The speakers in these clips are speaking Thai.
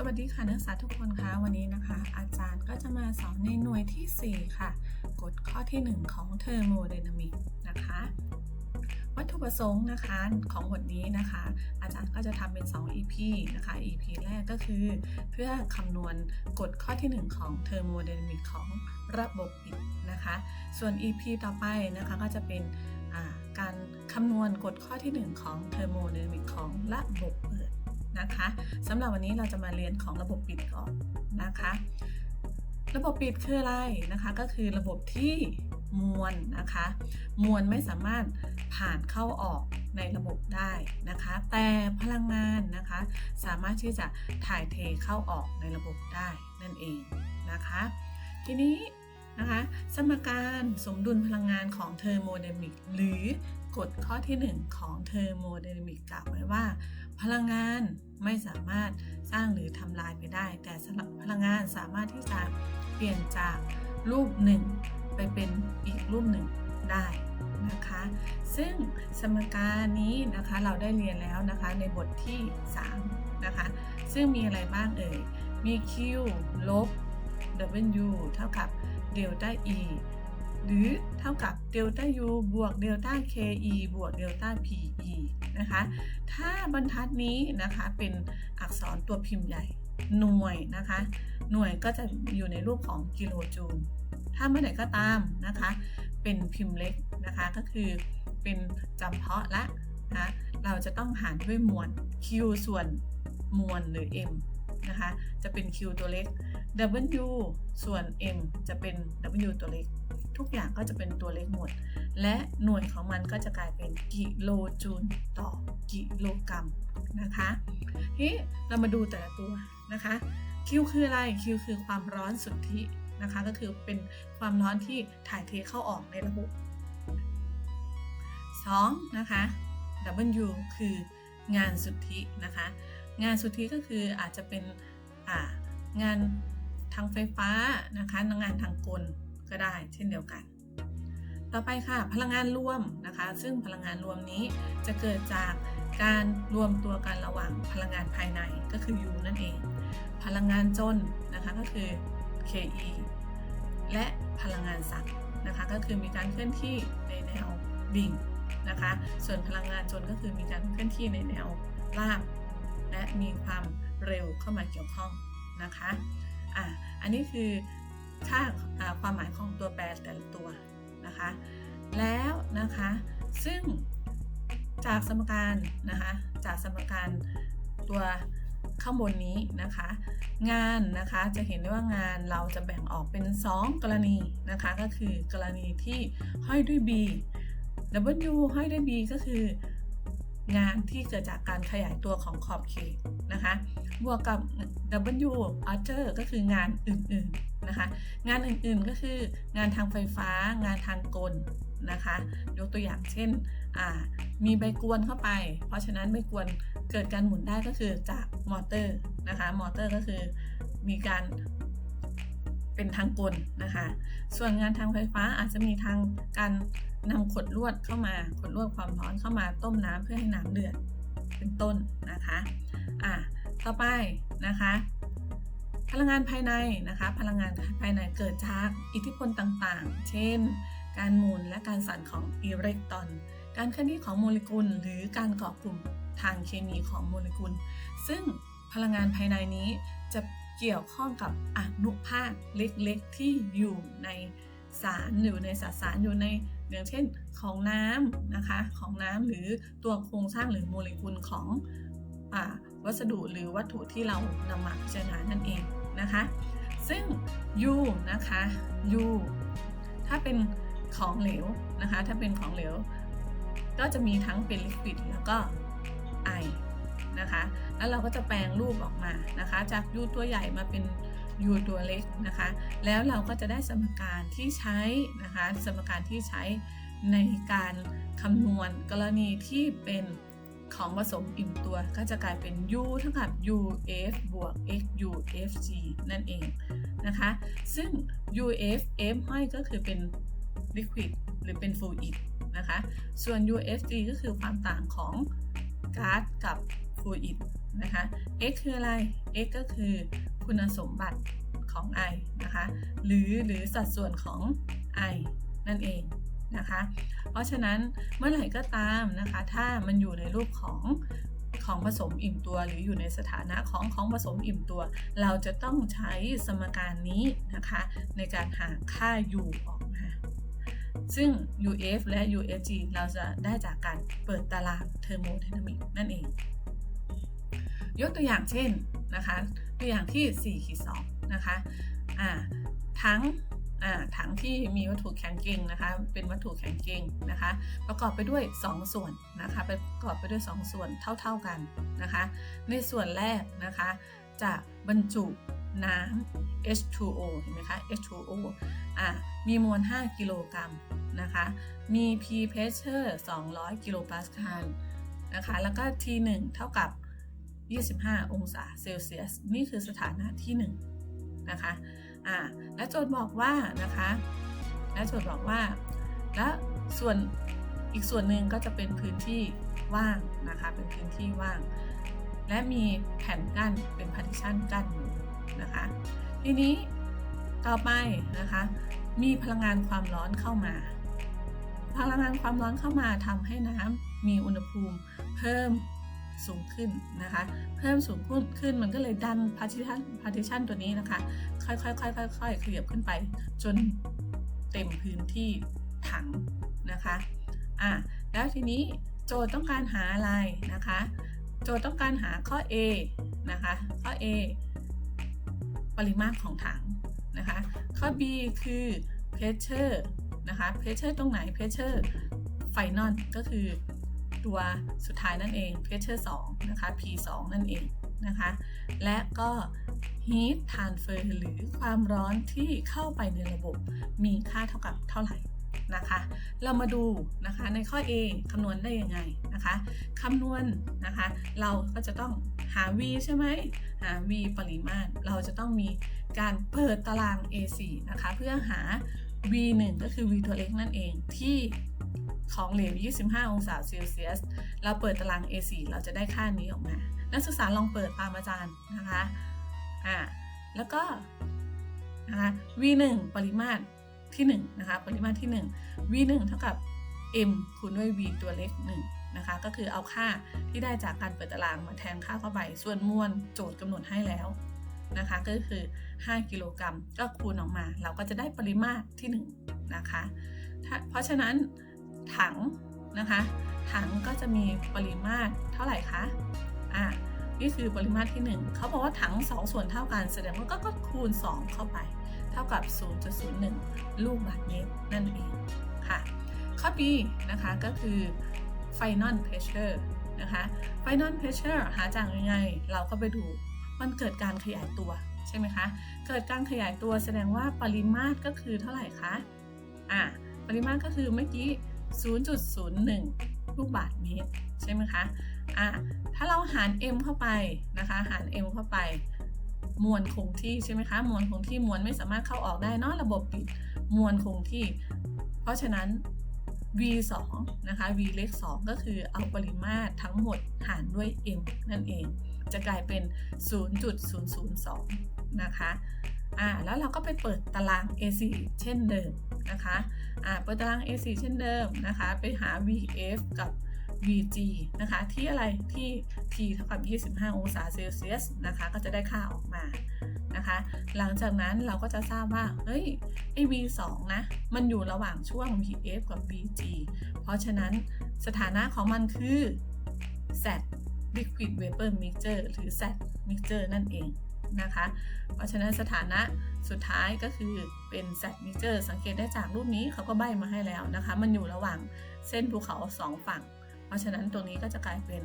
สวัสดีค่ะนักศึกษาทุกคนคะวันนี้นะคะ อาจารย์ก็จะมาสอนในหน่วยที่ 4 ค่ะ กฎข้อที่ 1 ของเทอร์โมไดนามิกนะคะวัตถุประสงค์นะคะของบทนี้นะคะ อาจารย์ก็จะทำเป็น 2 EP นะคะ EP แรกก็คือ เพื่อคำนวณกฎข้อที่ 1 ของเทอร์โมไดนามิกของระบบปิดนะคะ ส่วน EP ต่อไปนะคะก็จะเป็นการคำนวณกฎข้อที่ 1 ของเทอร์โมไดนามิกของระบบเปิด นะคะสำหรับวันนี้เราจะมาเรียนของระบบปิดก่อนนะคะ ระบบปิดคืออะไรนะคะก็คือระบบที่มวลนะคะ มวลไม่สามารถผ่านเข้าออกในระบบได้นะคะ แต่พลังงานนะคะ สามารถที่จะถ่ายเทเข้าออกในระบบได้นั่นเองนะคะ ทีนี้นะคะสมการสมดุลพลังงานของเทอร์โมไดนามิกหรือกฎข้อที่ 1 ของเทอร์โมไดนามิกกล่าวไว้ว่า พลังงานไม่สามารถสร้างหรือทำลายไปได้ แต่สำหรับพลังงานสามารถที่จะเปลี่ยนจากรูปหนึ่งไปเป็นอีกรูปหนึ่งได้นะคะ ซึ่งสมการนี้นะคะเราได้เรียนแล้วนะคะในบทที่3นะคะ ซึ่งมีอะไรบ้างเอ่ย มี q ลบ w เท่ากับเดลต้า e หรือเท่ากับเดลต้า u บวกเดลต้า ke บวกเดลต้า pe นะคะ ถ้าบรรทัดนี้นะคะเป็นอักษรตัวพิมพ์ใหญ่หน่วยนะคะ หน่วยก็จะอยู่ในรูปของกิโลจูล ถ้าเมื่อไหร่ก็ตามนะคะ เป็นพิมพ์เล็กนะคะก็คือเป็นจำเพาะละนะเราจะต้องหารด้วยมวล q ส่วนมวลหรือ m นะคะ จะเป็น q ตัวเล็ก w ส่วน m จะเป็น w ตัวเล็ก ทุกอย่างก็จะเป็นตัวเล็กหมด และหน่วยของมันก็จะกลายเป็นกิโลจูลต่อกิโลกรัมนะคะทีเรามาดูแต่ละตัวนะคะ Q คืออะไร Q คือความร้อนสุทธินะคะ ก็คือเป็นความร้อนที่ถ่ายเทเข้าออกในระบบ 2. นะคะ W คืองานสุทธินะคะ งานสุทธิก็คืออาจจะเป็นงานทางไฟฟ้านะคะงานทางกลก็ได้เช่นเดียวกัน ต่อไปค่ะพลังงานรวมนะคะ ซึ่งพลังงานรวมนี้จะเกิดจากการรวมตัวกันระหว่างพลังงานภายในก็คือ U นั่นเอง พลังงานจนนะคะก็คือ KE และพลังงานสั่งนะคะก็คือมีการเคลื่อนที่ในแนวดิ่งนะคะส่วนพลังงานจนก็คือมีการเคลื่อนที่ในแนวราบและมีความเร็วเข้ามาเกี่ยวข้องนะคะอะอันนี้คือค่าความหมายของตัวแปรแต่ละตัว นะคะ แล้วนะคะซึ่งจากสมการนะคะจากสมการตัวข้างบนนี้นะคะ งานนะคะจะเห็นได้ว่างานเราจะแบ่งออกเป็น 2 กรณีนะคะ ก็คือกรณีที่ห้อยด้วย B W ห้อยด้วย B ก็คืองานที่เกิดจากการขยายตัวของขอบเขตนะคะ บวกกับ W other ก็คืองานอื่นๆ นะคะ งานอื่นๆก็คืองานทางไฟฟ้า งานทางกลนะคะ ยกตัวอย่างเช่นมีใบกวนเข้าไป เพราะฉะนั้นใบกวนเกิดการหมุนได้ก็คือจากมอเตอร์นะคะ มอเตอร์ก็คือมีการเป็นทางกลนะคะ ส่วนงานทางไฟฟ้าอาจจะมีทางการนำขดลวดเข้ามา ขดลวดความร้อนเข้ามาต้มน้ำเพื่อให้น้ำเดือดเป็นต้นนะคะ อะต่อไปนะคะ พลังงานภายในนะคะ พลังงานภายในเกิดจากอิทธิพลต่างๆ เช่น การหมุนและการสั่นของอิเล็กตรอน การเคลื่อนที่ของโมเลกุล หรือการเกาะกลุ่มทางเคมีของโมเลกุล ซึ่งพลังงานภายในนี้จะเกี่ยวข้องกับอนุภาคเล็กๆ ที่อยู่ในสารอยู่ในสสารอยู่ในอย่างเช่นของน้ำนะคะของน้ำหรือตัวโครงสร้างหรือโมเลกุลของอวัสดุหรือวัตถุที่เรานำมาพิจารณานั่นเอง นะคะ ซึ่ง U นะคะ U ถ้าเป็นของเหลวนะคะ ถ้าเป็นของเหลว ก็จะมีทั้งเป็นลิควิดแล้วก็ไอนะคะ แล้วเราก็จะแปลงรูปออกมานะคะ จาก U ตัวใหญ่มาเป็น U ตัวเล็กนะคะ แล้วเราก็จะได้สมการที่ใช้นะคะ สมการที่ใช้ในการคำนวณกรณีที่เป็น ของผสมอิ่มตัวก็จะกลายเป็น u เท่ากับ uf บวก xufg นั่นเองนะคะ ซึ่ง uf f ห้อยก็คือเป็น liquid หรือเป็น fluid นะคะ ส่วน ufg ก็คือความต่างของก๊าซกับ fluid นะคะ x คืออะไร x ก็คือคุณสมบัติของ I นะคะ หรือหรือสัดส่วนของ I นั่นเอง นะคะ เพราะฉะนั้นเมื่อไหร่ก็ตามนะคะ ถ้ามันอยู่ในรูปของของผสมอิ่มตัวหรืออยู่ในสถานะของของผสมอิ่มตัว เราจะต้องใช้สมการนี้นะคะ ในการหาค่า u ออกมา ซึ่ง UF และ UFG เราจะได้จากการเปิดตารางเทอร์โมไดนามิกนั่นเอง ยกตัวอย่างเช่นนะคะ ตัวอย่างที่4ขีด2นะคะ อ่า ทั้ง ถังที่มีวัตถุแข็งเก่งนะคะ เป็นวัตถุแข็งเก่งนะคะ ประกอบไปด้วย 2 ส่วนนะคะประกอบไปด้วย 2 ส่วนเท่า ๆกันนะคะ ในส่วนแรกนะคะ จะบรรจุน้ำ H2O เห็นไหมคะ H2O อะมีมวล 5 กิโลกรัมนะคะ มี P pressure 200 กิโลปาสคาลนะคะ แล้วก็ T1 เท่ากับ 25 องศาเซลเซียส นี่คือสถานะที่ 1 นะคะ อ่าและโจทย์บอกว่านะคะ และโจทย์บอกว่า และส่วนอีกส่วนหนึ่งก็จะเป็นพื้นที่ว่างนะคะ เป็นพื้นที่ว่าง และมีแผ่นกั้นเป็น partition กั้นอยู่นะคะ ทีนี้ต่อไปนะคะ มีพลังงานความร้อนเข้ามา พลังงานความร้อนเข้ามาทำให้น้ำมีอุณหภูมิเพิ่ม สูงขึ้นนะคะ เพิ่มสูงขึ้นมันก็เลยดัน partition partition ตัวนี้นะคะ ค่อยๆค่อยๆค่อยๆขยับขึ้นไป จนเต็มพื้นที่ถังนะคะอะแล้วทีนี้โจทย์ต้องการหาอะไรนะคะ โจทย์ต้องการหาข้อ A นะคะข้อ A ปริมาตรของถังนะคะข้อ B คือ pressure นะคะ pressure ตรงไหน pressure final ก็คือ ตัวสุดท้ายนั่นเอง pressure 2 นะคะ P 2นั่นเองนะคะ และก็ heat transfer หรือความร้อนที่เข้าไปในระบบมีค่าเท่ากับเท่าไหร่นะคะ เรามาดูนะคะในข้อ A คำนวณได้ยังไงนะคะคำนวณนะคะ เราก็จะต้องหา v ใช่ไหมหา v ปริมาตร เราจะต้องมีการเปิดตาราง A4 นะคะ เพื่อหา v1 ก็คือ v ตัวเล็กนั่นเองที่ ของเหลว 25 องศาเซลเซียส เราเปิดตาราง A4 เราจะได้ค่านี้ออกมา นักศึกษาลองเปิดตามอาจารย์นะคะ อ่า แล้วก็นะคะ V1 ปริมาตรที่1นะคะ ปริมาตรที่ 1 V1 เท่ากับ M คูณด้วย V ตัวเล็ก1นะคะ ก็คือเอาค่าที่ได้จากการเปิดตารางมาแทนค่าเข้าไป ส่วนมวลโจทย์กำหนดให้แล้วนะคะ ก็คือ 5 กิโลกรัมก็คูณออกมา เราก็จะได้ปริมาตรที่ 1 นะคะ เพราะฉะนั้น ถังนะคะ ถังก็จะมีปริมาตรเท่าไหร่คะอะนี่คือปริมาตรที่ 1 เขาบอกว่าถัง 2 ส่วนเท่ากัน แสดงว่าก็คูณ 2 เข้าไป เท่ากับ 0.01 ลูกบาศก์เมตรนั่นเองค่ะ ข้อ B นะคะก็คือ final pressure นะคะ final pressure หาจากยังไง เราก็ไปดู มันเกิดการขยายตัวใช่ไหมคะ เกิดการขยายตัวแสดงว่าปริมาตรก็คือเท่าไหร่คะ อะ ปริมาตรก็คือเมื่อกี้ 0.01 ลูกบาศก์เมตรใช่ไหมคะอะถ้าเราหาร m เข้าไปนะคะ หาร m เข้าไป มวลคงที่ใช่ไหมคะ มวลคงที่มวลไม่สามารถเข้าออกได้นอกระบบปิด มวลคงที่ เพราะฉะนั้น v 2นะคะ v เล็ก2ก็คือเอาปริมาตรทั้งหมดหารด้วย m นั่นเอง จะกลายเป็น 0.002 นะคะ อ่าแล้วเราก็ไปเปิดตาราง A4 เช่นเดิมนะคะอ่าเปิดตาราง A4 เช่นเดิมนะคะ ไปหา VF กับ VG นะคะ ที่อะไรที่ T เท่ากับ 25 องศาเซลเซียสนะคะ ก็จะได้ค่าออกมานะคะ หลังจากนั้นเราก็จะทราบว่า เฮ้ย ไอ้ V2 นะ มันอยู่ระหว่างช่วง VF กับ VG เพราะฉะนั้นสถานะของมันคือ Z liquid vapor mixture หรือ Z mixture นั่นเอง นะคะ เพราะฉะนั้นสถานะสุดท้ายก็คือเป็น Z mixture สังเกตได้จากรูปนี้เขาก็ใบมาให้แล้วนะคะ มันอยู่ระหว่างเส้นภูเขาสองฝั่ง เพราะฉะนั้นตรงนี้ก็จะกลายเป็น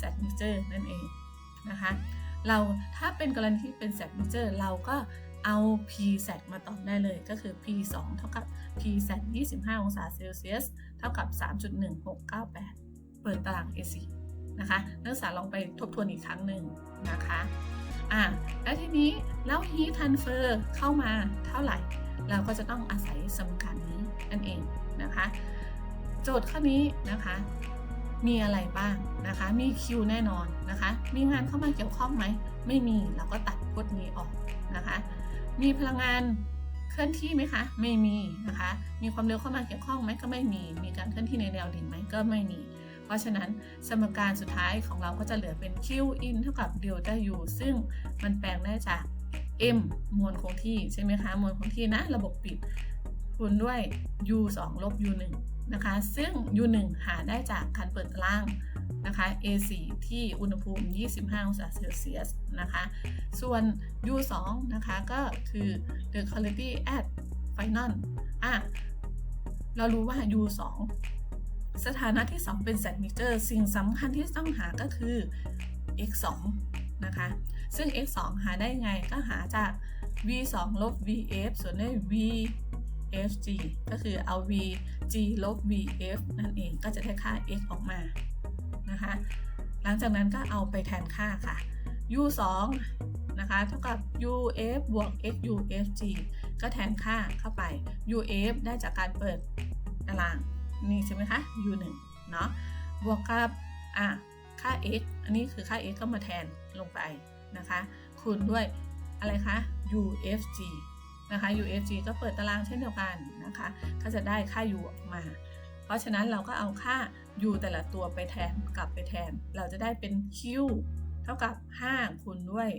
Z mixture นั่นเองนะคะ เราถ้าเป็นกรณีที่เป็น Z mixture เราก็เอา P Z มาตอบได้เลยก็คือ P 2เท่ากับ P Z 25 องศาเซลเซียส เท่ากับ 3.1698 เปิดตาราง A4 นะคะ นักศึกษาลองไปทบทวนอีกครั้งหนึ่งนะคะ อะแล้วทีนี้แล้วฮีทันเฟอร์เข้ามาเท่าไหร่ เราก็จะต้องอาศัยสมการนี้นั่นเองนะคะ โจทย์ข้อนี้นะคะมีอะไรบ้างนะคะ มีคิวแน่นอนนะคะ มีงานเข้ามาเกี่ยวข้องไหม ไม่มี เราก็ตัดพจน์นี้ออกนะคะ มีพลังงานเคลื่อนที่ไหมคะ ไม่มีนะคะ มีความเร็วเข้ามาเกี่ยวข้องไหมก็ไม่มี มีการเคลื่อนที่ในแนวดิ่งไหมก็ไม่มี ราะฉะนั้นสมการสุดท้ายของเราก็จะเหลือเป็น Q in เท่ากับ delta U ซึ่งมันแปลงได้จาก M มวลคงที่ใช่ไหมคะมวลคงที่นะระบบปิดคูณด้วย U 2ลบ U 1นะคะ ซึ่ง U 1หาได้จากการเปิดตารางนะคะ A4 ที่อุณหภูมิ 25 องศาเซลเซียสนะคะ ส่วน U 2 นะคะก็คือ the quality at final อะ เรารู้ว่า U 2 สถานะที่ 2 เป็น set mixture สิ่งสำคัญที่ต้องหาก็คือ x 2นะคะ ซึ่ง x 2หาได้ไงก็หาจาก v 2ลบ vf ส่วนด้วย v fg ก็คือเอา vg ลบ vf นั่นเองก็จะได้ค่า x ออกมานะคะ หลังจากนั้นก็เอาไปแทนค่าค่ะ u 2นะคะเท่ากับ uf บวก xufg ก็แทนค่าเข้าไป uf ได้จากการเปิดตาราง นี่ใช่ไหมคะ u 1เนาะบวกกับอะค่า x อันนี้คือค่า x ก็มาแทนลงไปนะคะ คูณด้วยอะไรคะ ufg นะคะ ufg ก็เปิดตารางเช่นเดียวกันนะคะ ก็จะได้ค่า u ออกมา เพราะฉะนั้นเราก็เอาค่า u แต่ละตัวไปแทนกลับไปแทน เราจะได้เป็น q เท่ากับ 5 คูณด้วย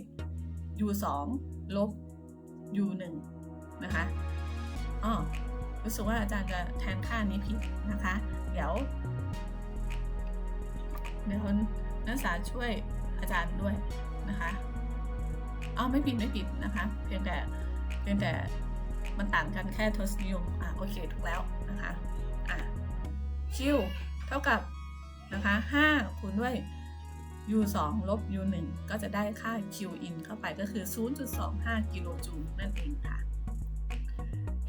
u 2ลบ u 1นะคะอ๋อ รู้สึกว่าอาจารย์จะแทนค่านี้ผิดนะคะ เดี๋ยว เดี๋ยวนักศึกษาช่วยอาจารย์ด้วยนะคะอ๋อไม่ผิดไม่ผิดนะคะ เพียงแต่เพียงแต่มันต่างกันแค่ทศนิยมอะโอเคถูกแล้วนะคะอะ q เท่ากับนะคะ5คูณด้วย u 2ลบ u 1ก็จะได้ค่า q in เข้าไปก็คือ 0.25 กิโลจูลนั่นเองค่ะ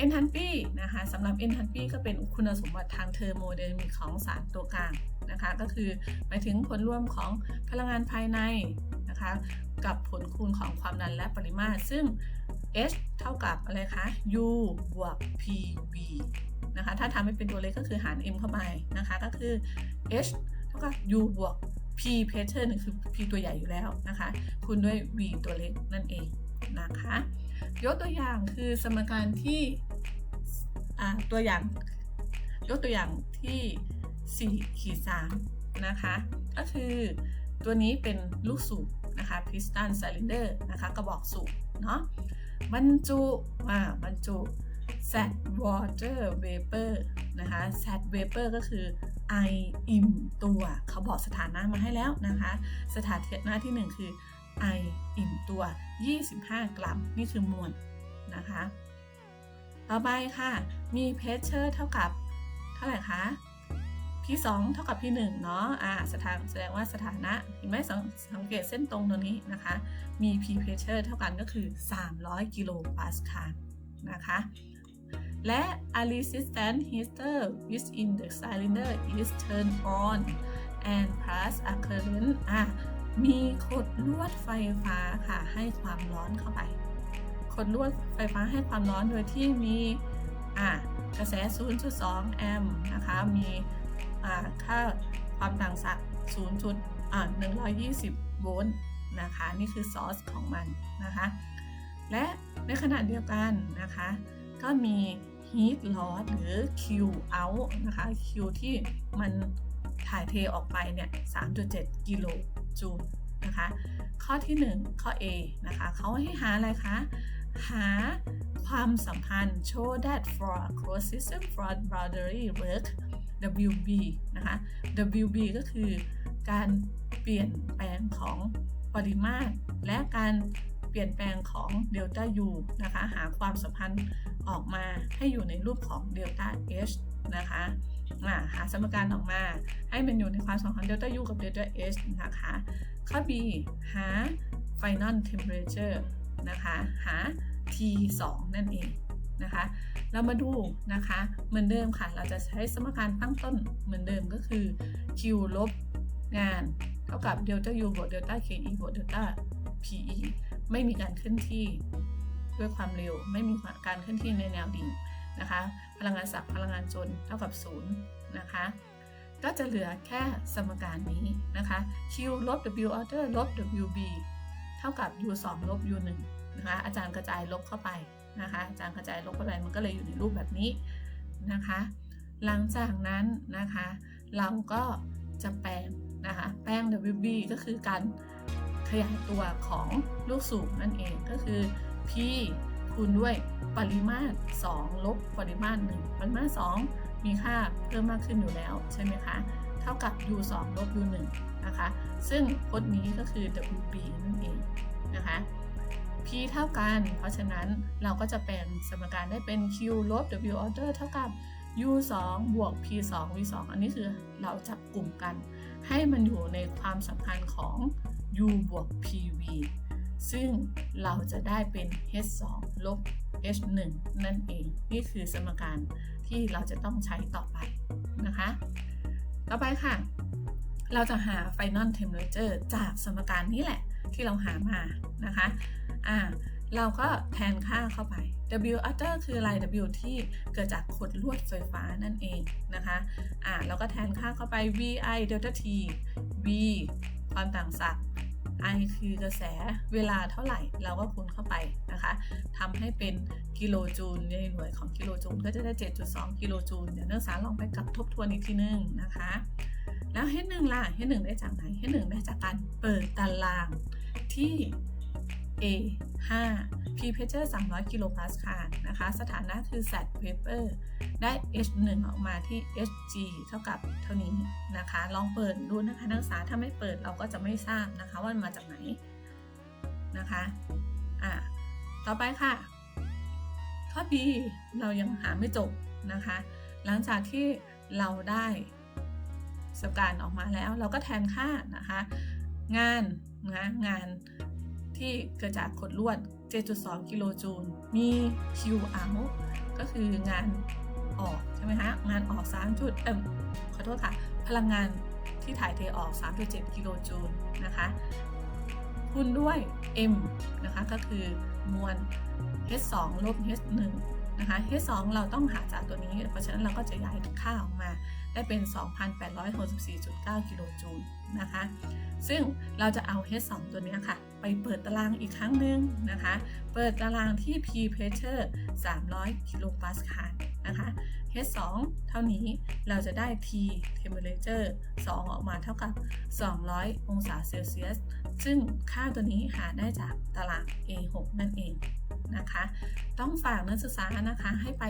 enthalpy นะคะสำหรับ enthalpy ก็เป็นคุณสมบัติทางเทอร์โมไดนามิกของสารตัวกลางนะคะ ก็คือหมายถึงผลรวมของพลังงานภายในนะคะ กับผลคูณของความดันและปริมาตร ซึ่ง h เท่ากับอะไรคะ u บวก pv นะคะ ถ้าทำให้เป็นตัวเลขก็คือหาร m เข้าไปนะคะ ก็คือ h เท่ากับ u บวก p pressure นึงคือ p ตัวใหญ่อยู่แล้วนะคะ คูณด้วย v ตัวเล็กนั่นเองนะคะ ยกตัวอย่างคือสมการที่ตัวอย่าง ยกตัวอย่างที่4ขีด3นะคะ ก็คือตัวนี้เป็นลูกสูบนะคะ piston cylinder นะคะกระบอกสูบเนาะบรรจุอ่าบรรจุ sat water vapor นะคะ sat vapor ก็คือไออิ่มตัวเขาบอกสถานะมาให้แล้วนะคะ สถานะที่ 1 คือ ไออิ่มตัว 25 กรัม นี่คือมวลนะคะ ต่อไปค่ะ มีเพชเชอร์เท่ากับ เท่าไหร่คะ P2 เท่ากับ P1 เนาะอ่าสถานแสดงว่าสถานะ เห็นไหมสังสังเกตเส้นตรงตัวนี้นะคะ มี P pressure เท่ากันก็คือ 300 กิโลปาสคาลนะคะ และ a resistant heater within the cylinder is turned on and pass a current อะ มีขดลวดไฟฟ้าค่ะให้ความร้อนเข้าไป ขดลวดไฟฟ้าให้ความร้อนโดยที่มีอะกระแส 0.2 แอมป์นะคะ มีค่าความต่างศักย์0จุดอ่า120 โวลต์นะคะ นี่คือซอสของมันนะคะ และในขณะเดียวกันนะคะ ก็มี heat loss หรือ Q out นะคะ Q ที่มันถ่ายเทออกไปเนี่ย 3.7 กิโล จูลนะคะข้อที่ 1 ข้อ A นะคะเขาให้หาอะไรคะ หาความสัมพันธ์ show that for a closed system for boundary work WB นะคะ WB ก็คือการเปลี่ยนแปลงของปริมาตร และการเปลี่ยนแปลงของเดลต้า U นะคะ หาความสัมพันธ์ออกมาให้อยู่ในรูปของเดลต้า H นะคะ หาสมการออกมา ให้มันอยู่ในความสัมพันธ์เดลต้า U กับเดลต้า H นะคะ ข้อ B หา final temperature นะคะ หา T2 นั่นเองนะคะ เรามาดูนะคะ เหมือนเดิมค่ะ เราจะใช้สมการตั้งต้นเหมือนเดิมก็คือ Q ลบงาน เท่ากับเดลต้า U บวกเดลต้า KE บวกเดลต้า PE ไม่มีการเคลื่อนที่ด้วยความเร็ว ไม่มีการเคลื่อนที่ในแนวดิ่ง นะคะ พลังงานสับพลังงานจนเท่ากับ0นะคะ ก็จะเหลือแค่สมการนี้นะคะ q ลบ w order ลบ wb เท่ากับ u 2ลบ u 1นะคะ อาจารย์กระจายลบเข้าไปนะคะ อาจารย์กระจายลบเข้าไปมันก็เลยอยู่ในรูปแบบนี้นะคะ หลังจากนั้นนะคะ เราก็จะแปลงนะคะ แปลง wb ก็คือการขยายตัวของลูกสูบนั่นเองก็คือ p คูณด้วยปริมาตร 2 ลบปริมาตร 1 ปริมาตร 2 มีค่าเพิ่มมากขึ้นอยู่แล้วใช่ไหมคะ เท่ากับ u 2ลบ u 1นะคะ ซึ่งพจน์นี้ก็คือ wb นั่นเองนะคะ p เท่ากัน เพราะฉะนั้นเราก็จะแปลงสมการได้เป็น q ลบ w order เท่ากับ u 2บวก p 2 v 2อันนี้คือเราจับกลุ่มกัน ให้มันอยู่ในความสัมพันธ์ของ u บวก pv ซึ่งเราจะได้เป็น h 2 ลบ h 1 นั่นเอง นี่คือสมการที่เราจะต้องใช้ต่อไปนะคะ ต่อไปค่ะ เราจะหา final temperature จากสมการนี้แหละที่เราหามานะคะอ่าเราก็แทนค่าเข้าไป W utter คืออะไร W ที่เกิดจากขดลวดไฟฟ้านั่นเองนะคะอ่าเราก็แทนค่าเข้าไป VI delta T V ความต่างศักย์ I คือกระแสเวลาเท่าไหร่เราก็คูณเข้าไปนะคะทำให้เป็นกิโลจูลในหน่วยของกิโลจูลก็จะได้ 7.2 กิโลจูลเดี๋ยวนักศึกษาลองไปกลับทบทวนอีกทีนึงนะคะแล้วเฮดหนึ่งล่ะเฮดหนึ่งได้จากไหนเฮดหนึ่งได้จากการเปิดตารางที่ A 5 P pressure 300 กิโลพาสคาลนะคะ สถานะคือ sat vapor ได้ H1 ออกมาที่ Hg เท่ากับเท่านี้นะคะ ลองเปิดดูนะคะนักศึกษาถ้าไม่เปิดเราก็จะไม่ทราบนะคะว่ามันมาจากไหนนะคะอะต่อไปค่ะ ข้อ B เรายังหาไม่จบนะคะ หลังจากที่เราได้สการออกมาแล้ว เราก็แทนค่านะคะ งานนะงาน ที่เกิดจากขดลวด 7.2 กิโลจูล มี Q out ก็คืองานออกใช่ไหมคะงานออก3จุดเอ่อขอโทษค่ะ พลังงานที่ถ่ายเทออก 3.7 กิโลจูลนะคะ คูณด้วย M นะคะ ก็คือมวล H2 ลบ H1 นะคะ H2 เราต้องหาจากตัวนี้ เพราะฉะนั้นเราก็จะย้ายค่าออกมาได้เป็น 2,864.9 กิโลจูลนะคะ ซึ่งเราจะเอา H2 ตัวนี้ค่ะ ไปเปิดตารางอีกครั้งหนึ่งนะคะ เปิดตารางที่ P pressure 300 กิโลปาสคาลนะคะ H2 เท่านี้เราจะได้ T temperature 2 ออกมาเท่ากับ 200 องศาเซลเซียส ซึ่งค่าตัวนี้หาได้จากตาราง A6 นั่นเองนะคะ ต้องฝากนักศึกษานะคะให้ไป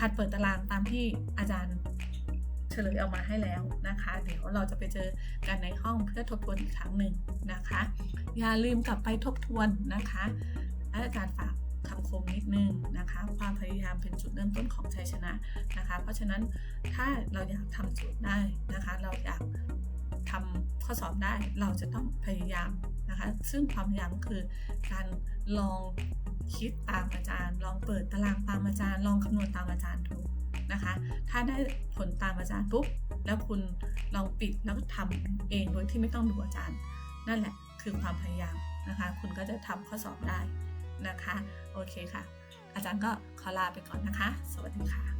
หัดเปิดตารางตามที่อาจารย์ เฉลยออกมาให้แล้วนะคะ เดี๋ยวเราจะไปเจอกันในห้องเพื่อทบทวนอีกครั้งหนึ่งนะคะ อย่าลืมกลับไปทบทวนนะคะอาจารย์ฝากคำคมนิดนึงนะคะ ความพยายามเป็นจุดเริ่มต้นของชัยชนะนะคะ เพราะฉะนั้นถ้าเราอยากทำโจทย์ได้นะคะ เราอยากทำข้อสอบได้เราจะต้องพยายามนะคะ ซึ่งความพยายามคือการลองคิดตามอาจารย์ ลองเปิดตารางตามอาจารย์ ลองคำนวณตามอาจารย์ดู นะคะ ถ้าได้ผลตามอาจารย์ปุ๊บ แล้วคุณลองปิดแล้วก็ทำเองโดยที่ไม่ต้องดูอาจารย์ นั่นแหละคือความพยายามนะคะ คุณก็จะทำข้อสอบได้นะคะ โอเคค่ะ อาจารย์ก็ขอลาไปก่อนนะคะ สวัสดีค่ะ